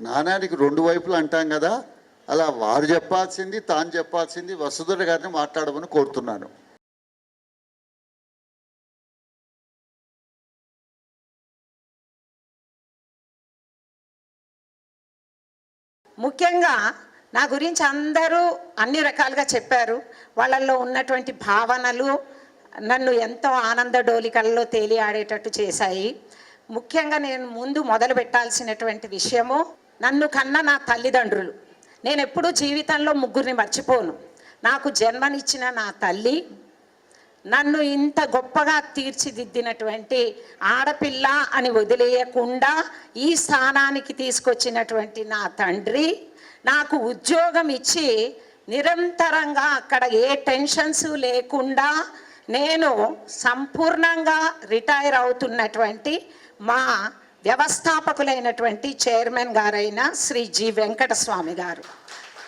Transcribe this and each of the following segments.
నాణానికి రెండు వైపులు అంటాం కదా అలా వారు చెప్పాల్సింది తాను చెప్పాల్సింది వసుధుడు గారిని మాట్లాడమని కోరుతున్నాను. ముఖ్యంగా నా గురించి అందరూ అన్ని రకాలుగా చెప్పారు. వాళ్ళల్లో ఉన్నటువంటి భావనలు నన్ను ఎంతో ఆనంద డోలికల్లో తేలి ఆడేటట్టు చేశాయి. ముఖ్యంగా నేను ముందు మొదలు పెట్టాల్సినటువంటి విషయము నన్ను కన్న నా తల్లిదండ్రులు. నేను ఎప్పుడూ జీవితంలో ముగ్గురిని మర్చిపోను. నాకు జన్మనిచ్చిన నా తల్లి నన్ను ఇంత గొప్పగా తీర్చిదిద్దినటువంటి ఆడపిల్ల అని వదిలేయకుండా ఈ స్థానానికి తీసుకొచ్చినటువంటి నా తండ్రి నాకు ఉద్యోగం ఇచ్చి నిరంతరంగా అక్కడ ఏ టెన్షన్స్ లేకుండా నేను సంపూర్ణంగా రిటైర్ అవుతున్నటువంటి మా వ్యవస్థాపకులైనటువంటి చైర్మన్ గారైన శ్రీ జి వెంకటస్వామి గారు.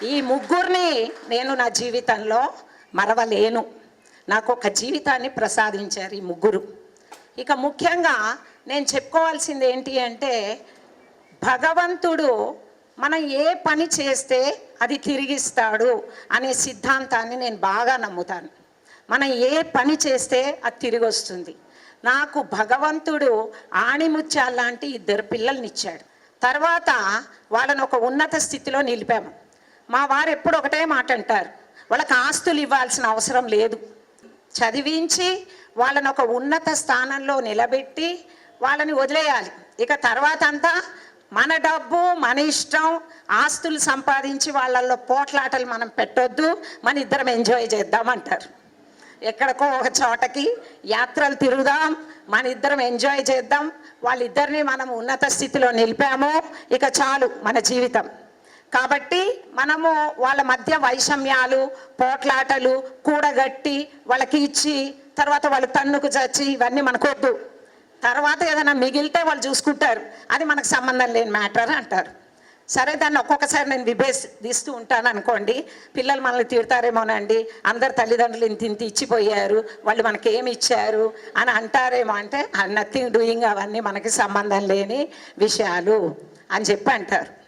ఈ ముగ్గురిని నేను నా జీవితంలో మరవలేను. నాకు ఒక జీవితాన్ని ప్రసాదించారు ఈ ముగ్గురు. ఇక ముఖ్యంగా నేను చెప్పుకోవాల్సింది ఏంటి అంటే భగవంతుడు మనం ఏ పని చేస్తే అది తిరిగిస్తాడు అనే సిద్ధాంతాన్ని నేను బాగా నమ్ముతాను. మనం ఏ పని చేస్తే అది తిరిగి వస్తుంది నాకు భగవంతుడు ఆణిముత్యాలు లాంటి ఇద్దరు పిల్లల్ని ఇచ్చాడు తర్వాత వాళ్ళని ఒక ఉన్నత స్థితిలో నిలిపాము. మా వారు ఎప్పుడు ఒకటే మాట అంటారు వాళ్ళకి ఆస్తులు ఇవ్వాల్సిన అవసరం లేదు. చదివించి వాళ్ళని ఒక ఉన్నత స్థానంలో నిలబెట్టి వాళ్ళని వదిలేయాలి. ఇక తర్వాత అంతా మన డబ్బు మన ఇష్టం ఆస్తులు సంపాదించి వాళ్ళల్లో పోట్లాటలు మనం పెట్టొద్దు మన ఇద్దరం ఎంజాయ్ చేద్దామంటారు ఎక్కడికో ఒక చోటకి యాత్రలు తిరుగుదాం మన ఇద్దరం ఎంజాయ్ చేద్దాం. వాళ్ళిద్దరిని మనం ఉన్నత స్థితిలో నిలిపాము. ఇక చాలు మన జీవితం. కాబట్టి మనము వాళ్ళ మధ్య వైషమ్యాలు పోట్లాటలు కూడగట్టి వాళ్ళకి ఇచ్చి తర్వాత వాళ్ళు తన్నుకు చచ్చి ఇవన్నీ మనకొద్దు. తర్వాత ఏదైనా మిగిలితే వాళ్ళు చూసుకుంటారు. అది మనకు సంబంధం లేని మ్యాటర్ అంటారు. సరే దాన్ని ఒక్కొక్కసారి నేను విభేదిస్తూ ఉంటాను అనుకోండి. పిల్లలు మనల్ని తిడతారేమోనండి. అందరు తల్లిదండ్రులు ఇంత ఇంత ఇచ్చిపోయారు. వాళ్ళు మనకి ఏమి ఇచ్చారు అని అంటారేమో అంటే నథింగ్ డూయింగ్ అవన్నీ మనకి సంబంధం లేని విషయాలు అని చెప్పి అంటారు.